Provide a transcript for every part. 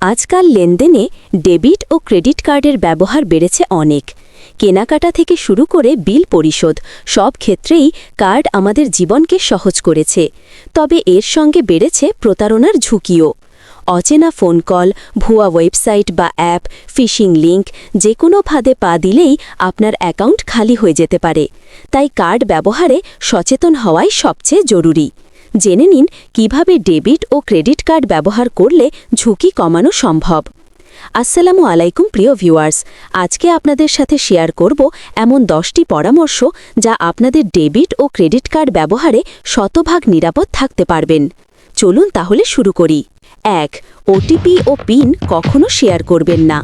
আজকাল লেনদেনে ডেবিট ও ক্রেডিট কার্ডের ব্যবহার বেড়েছে অনেক। কেনাকাটা থেকে শুরু করে বিল পরিশোধ, সব ক্ষেত্রেই কার্ড আমাদের জীবনকে সহজ করেছে। তবে এর সঙ্গে বেড়েছে প্রতারণার ঝুঁকিও। অচেনা ফোন কল, ভুয়া ওয়েবসাইট বা অ্যাপ, ফিশিং লিংক যে কোনো ফাঁদে পা দিলেই আপনার অ্যাকাউন্ট খালি হয়ে যেতে পারে। তাই কার্ড ব্যবহারে সচেতন হওয়াই সবচেয়ে জরুরি। জেনে নিন কীভাবে ডেবিট ও ক্রেডিট কার্ড ব্যবহার করলে ঝুঁকি কমানো সম্ভব। আসসালামু আলাইকুম, প্রিয় ভিউয়ার্স। আজকে আপনাদের সাথে শেয়ার করব এমন দশটি পরামর্শ যা আপনাদের ডেবিট ও ক্রেডিট কার্ড ব্যবহারে শতভাগ নিরাপদ থাকতে পারবেন। চলুন তাহলে শুরু করি। এক ওটিপি ও পিন কখনো শেয়ার করবেন না।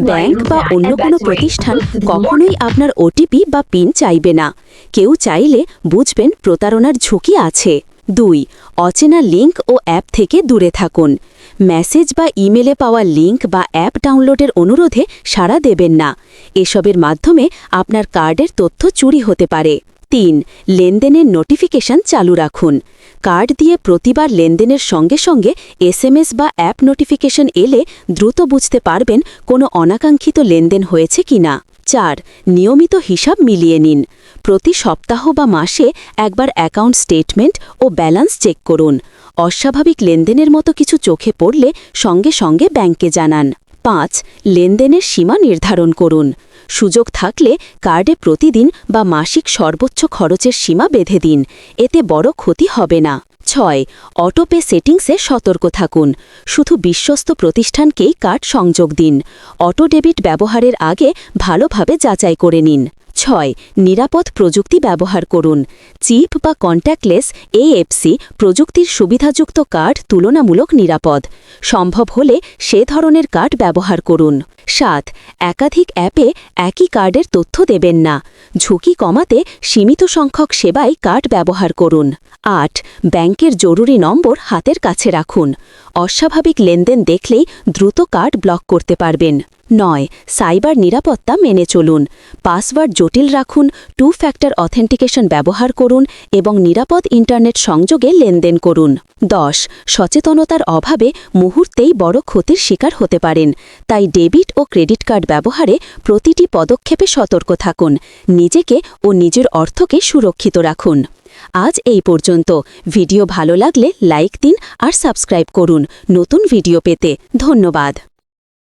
ব্যাংক বা অন্য কোনো প্রতিষ্ঠান কখনোই আপনার ওটিপি বা পিন চাইবে না। কেউ চাইলে বুঝবেন প্রতারণার ঝুঁকি আছে। দুই, অচেনা লিঙ্ক ও অ্যাপ থেকে দূরে থাকুন। মেসেজ বা ইমেলে পাওয়া লিঙ্ক বা অ্যাপ ডাউনলোডের অনুরোধে সাড়া দেবেন না। এসবের মাধ্যমে আপনার কার্ডের তথ্য চুরি হতে পারে। তিন, লেনদেনের নোটিফিকেশন চালু রাখুন। কার্ড দিয়ে প্রতিবার লেনদেনের সঙ্গে সঙ্গে এসএমএস বা অ্যাপ নোটিফিকেশন এলে দ্রুত বুঝতে পারবেন কোনো অনাকাঙ্ক্ষিত লেনদেন হয়েছে কিনা। চার, নিয়মিত হিসাব মিলিয়ে নিন। প্রতি সপ্তাহ বা মাসে একবার অ্যাকাউন্ট স্টেটমেন্ট ও ব্যালেন্স চেক করুন। অস্বাভাবিক লেনদেনের মতো কিছু চোখে পড়লে সঙ্গে সঙ্গে ব্যাংকে জানান। পাঁচ, লেনদেনের সীমা নির্ধারণ করুন। সুযোগ থাকলে কার্ডে প্রতিদিন বা মাসিক সর্বোচ্চ খরচের সীমা বেঁধে দিন। এতে বড় ক্ষতি হবে না। ছয় অটোপে সেটিংসে সতর্ক থাকুন। শুধু বিশ্বস্ত প্রতিষ্ঠানকেই কার্ড সংযোগ দিন। অটো ডেবিট ব্যবহারের আগে ভালোভাবে যাচাই করে নিন। ছয়, নিরাপদ প্রযুক্তি ব্যবহার করুন। চিপ বা কন্ট্যাক্টলেস এএফসি প্রযুক্তির সুবিধাযুক্ত কার্ড তুলনামূলক নিরাপদ। সম্ভব হলে সে ধরনের কার্ড ব্যবহার করুন। সাত, একাধিক অ্যাপে একই কার্ডের তথ্য দেবেন না। ঝুঁকি কমাতে সীমিত সংখ্যক সেবায় কার্ড ব্যবহার করুন। আট, ব্যাংকের জরুরি নম্বর হাতের কাছে রাখুন। অস্বাভাবিক লেনদেন দেখলেই দ্রুত কার্ড ব্লক করতে পারবেন। নয়, সাইবার নিরাপত্তা মেনে চলুন। পাসওয়ার্ড জটিল রাখুন টু ফ্যাক্টর অথেন্টিকেশন ব্যবহার করুন এবং নিরাপদ ইন্টারনেট সংযোগে লেনদেন করুন। দশ, সচেতনতার অভাবে মুহূর্তেই বড় ক্ষতির শিকার হতে পারেন। তাই ডেবিট ও ক্রেডিট কার্ড ব্যবহারে প্রতিটি পদক্ষেপে সতর্ক থাকুন, নিজেকে ও নিজের অর্থকে সুরক্ষিত রাখুন। আজ এই পর্যন্ত। ভিডিও ভালো লাগলে লাইক দিন আর সাবস্ক্রাইব করুন। নতুন ভিডিও পেতে ধন্যবাদ।